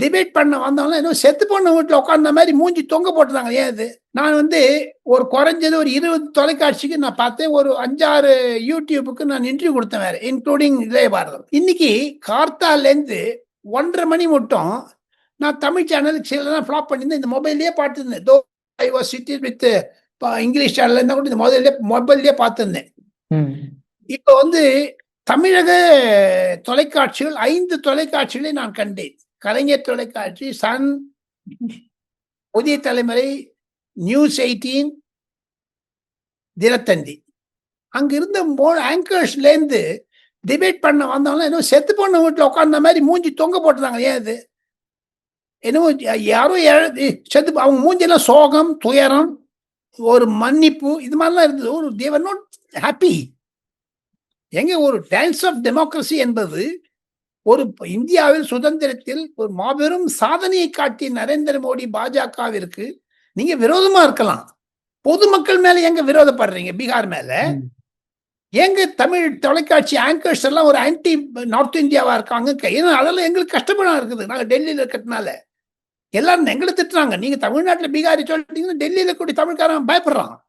Debate பண்ண வந்தவங்க இன்னும் செத்து போன வீட்டில் உட்கார்ந்த மாதிரி மூஞ்சி தொங்க போட்டுருந்தாங்க. ஏன் அது நான் வந்து ஒரு குறைஞ்சது ஒரு இருபது தொலைக்காட்சிக்கு நான் பார்த்தேன். ஒரு அஞ்சாறு யூடியூபுக்கு நான் இன்டர்வியூ கொடுத்தேன் வேற இன்க்ளூடிங் இளைய பாரதம் இன்னைக்கு கார்த்தாலேருந்து ஒன்றரை மணி மட்டும் நான் தமிழ் சேனலுக்கு சில ஃப்ளாப் பண்ணியிருந்தேன். இந்த மொபைல்லையே பார்த்துருந்தேன். Though I was city with English channel இருந்தால் கூட இந்த மொபைல்லே மொபைல்லையே பார்த்துருந்தேன். இப்போ வந்து தமிழக தொலைக்காட்சிகள் ஐந்து தொலைக்காட்சிகளை நான் கண்டேன். கலைஞர் தொலைக்காட்சி சன் புதிய தலைமுறை நியூஸ் எயிட்டீன் தினத்தந்தி. அங்க இருந்த ஆங்கர்ஸ்ல ஆங்கர்ஸ்லேருந்து டிபேட் பண்ண வந்தவங்க இன்னும் செத்து பண்ண வீட்டில் உட்கார்ந்த மாதிரி மூஞ்சி தொங்க போட்டுருந்தாங்க. ஏன் அது? என்னவோ யாரோ செத்து அவங்க மூஞ்சிலாம் சோகம் துயரம் ஒரு மன்னிப்பு இது மாதிரிலாம் இருந்தது. ஒரு தேவர் நாட் ஹாப்பி எங்க ஒரு டான்ஸ் ஆஃப் டெமோக்ரஸி என்பது ஒரு இந்தியாவில் சுதந்திரத்தில் ஒரு மாபெரும் சாதனையை காட்டிய நரேந்திர மோடி பாஜகவிற்கு நீங்க விரோதமா இருக்கலாம். பொதுமக்கள் மேல எங்க விரோதப்படுறீங்க? பீகார் மேல. எங்க தமிழ் தொலைக்காட்சி ஆங்கர்ஸ் எல்லாம் ஒரு ஆன்டி நார்த் இந்தியாவா இருக்காங்க? ஏன்னா அதெல்லாம் எங்களுக்கு கஷ்டப்படா இருக்குது. நாங்க டெல்லியில இருக்கிறதுனால. எல்லாரும் எங்களை திட்டுறாங்க. நீங்க தமிழ்நாட்டுல பீகாரி சொல்லிட்டீங்கன்னா டெல்லியில கூடி தமிழ்காரன் பயப்படுறான்.